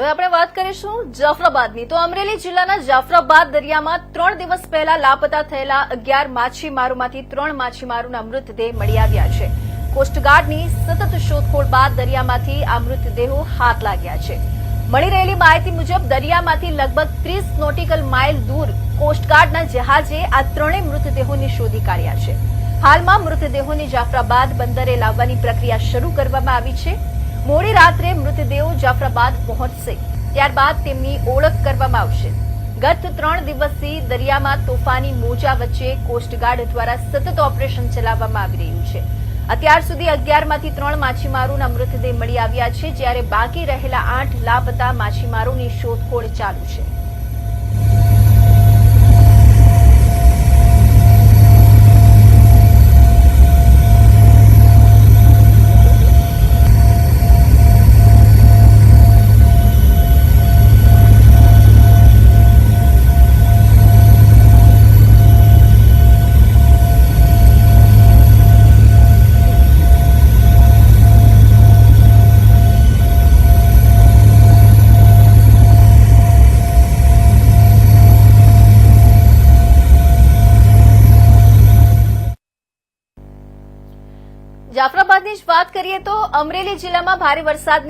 હવે આપણે વાત કરીશું જાફરાબાદની. તો અમરેલી જિલ્લાના જાફરાબાદ દરિયામાં ત્રણ દિવસ પહેલા લાપતા થયેલા અગિયાર માછીમારોમાંથી ત્રણ માછીમારોના મૃતદેહ મળી આવ્યા છે. કોસ્ટગાર્ડની સતત શોધખોળ બાદ દરિયામાંથી આ મૃતદેહો હાથ લાગ્યા છે. મળી રહેલી માહિતી મુજબ દરિયામાંથી લગભગ ત્રીસ નોટિકલ માઇલ દૂર કોસ્ટગાર્ડના જહાજે આ ત્રણેય મૃતદેહોને શોધી કાઢ્યા છે. હાલમાં મૃતદેહોને જાફરાબાદ બંદરે લાવવાની પ્રક્રિયા શરૂ કરવામાં આવી છે. મોડી રાત્રે મૃતદેહો જાફરાબાદ પહોંચશે. ત્યારબાદ તેમની ઓળખ કરવામાં આવશે. ગત ત્રણ દિવસથી દરિયામાં તોફાની મોજા વચ્ચે કોસ્ટગાર્ડ દ્વારા સતત ઓપરેશન ચલાવવામાં આવી રહ્યું છે. અત્યાર સુધી અગિયારમાંથી ત્રણ માછીમારોના મૃતદેહ મળી આવ્યા છે, જ્યારે બાકી રહેલા આઠ લાપતા માછીમારોની શોધખોળ ચાલુ છે. જાફરાબાદની જ વાત કરીએ તો અમરેલી જિલ્લામાં ભારે વરસાદ